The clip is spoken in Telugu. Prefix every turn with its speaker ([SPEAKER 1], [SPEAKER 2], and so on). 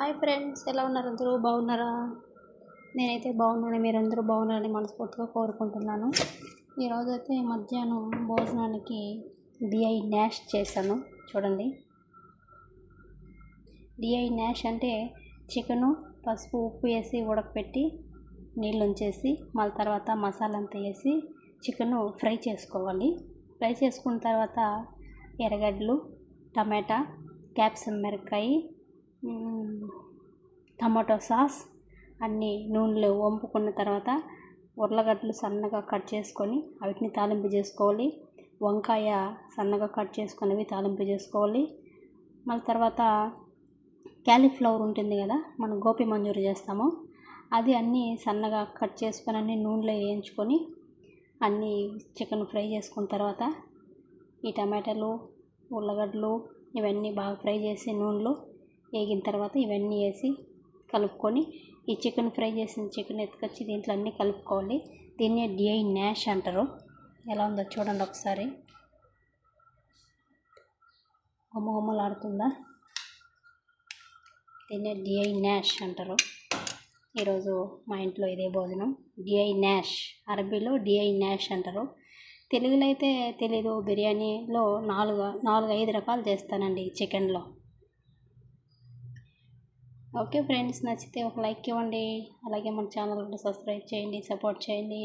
[SPEAKER 1] హాయ్ ఫ్రెండ్స్ ఎలా ఉన్నారు అందరూ? బాగున్నారా? నేనైతే బాగున్నాను మీరందరూ బాగున్నారని మనస్ఫూర్తిగా కోరుకుంటున్నాను. ఈరోజు అయితే మధ్యాహ్నం భోజనానికి డిఐ న్యాష్ చేశాను చూడండి. డిఐ న్యాష్ అంటే చికెను పసుపు ఉప్పు వేసి ఉడకపెట్టి నీళ్ళు ఉంచేసి మళ్ళీ తర్వాత మసాలా అంతా వేసి చికెను ఫ్రై చేసుకోవాలి. ఫ్రై చేసుకున్న తర్వాత ఎర్రగడ్డలు టమాటా క్యాప్సికం మిరపకాయ టమాటో సాస్ అన్నీ నూనెలో వంపుకున్న తర్వాత ఉర్లగడ్డలు సన్నగా కట్ చేసుకొని వాటిని తాలింపు చేసుకోవాలి. వంకాయ సన్నగా కట్ చేసుకున్నవి తాలింపు చేసుకోవాలి. మళ్ళీ తర్వాత క్యాలీఫ్లవర్ ఉంటుంది కదా మనం గోపి మంజూరి చేస్తాము. అది అన్నీ సన్నగా కట్ చేసుకొని అన్ని నూనెలో వేయించుకొని అన్నీ చికెన్ ఫ్రై చేసుకున్న తర్వాత ఈ టమాటాలు ఉర్లగడ్డలు ఇవన్నీ బాగా ఫ్రై చేసి నూనెలో వేగిన తర్వాత ఇవన్నీ వేసి కలుపుకొని ఈ చికెన్ ఫ్రై చేసిన చికెన్ ఎత్తుకొచ్చి దీంట్లో అన్నీ కలుపుకోవాలి. దీన్నే డిఐ న్యాష్ అంటారు. ఎలా ఉందో చూడండి ఒకసారి. గుమ్మ గుమ్మలాడుతుందా దీన్నే డిఐ న్యాష్ అంటారు. ఈరోజు మా ఇంట్లో ఇదే భోజనం. డిఐ న్యాష్. అరబీలో డిఐ న్యాష్ అంటారు. తెలుగులో అయితే తెలీదు. బిర్యానీలో నాలుగు నాలుగు ఐదు రకాలు చేస్తానండి చికెన్లో. ఓకే ఫ్రెండ్స్ నచ్చితే ఒక లైక్ ఇవ్వండి. అలాగే మన ఛానల్ కూడా సబ్స్క్రైబ్ చేయండి సపోర్ట్ చేయండి.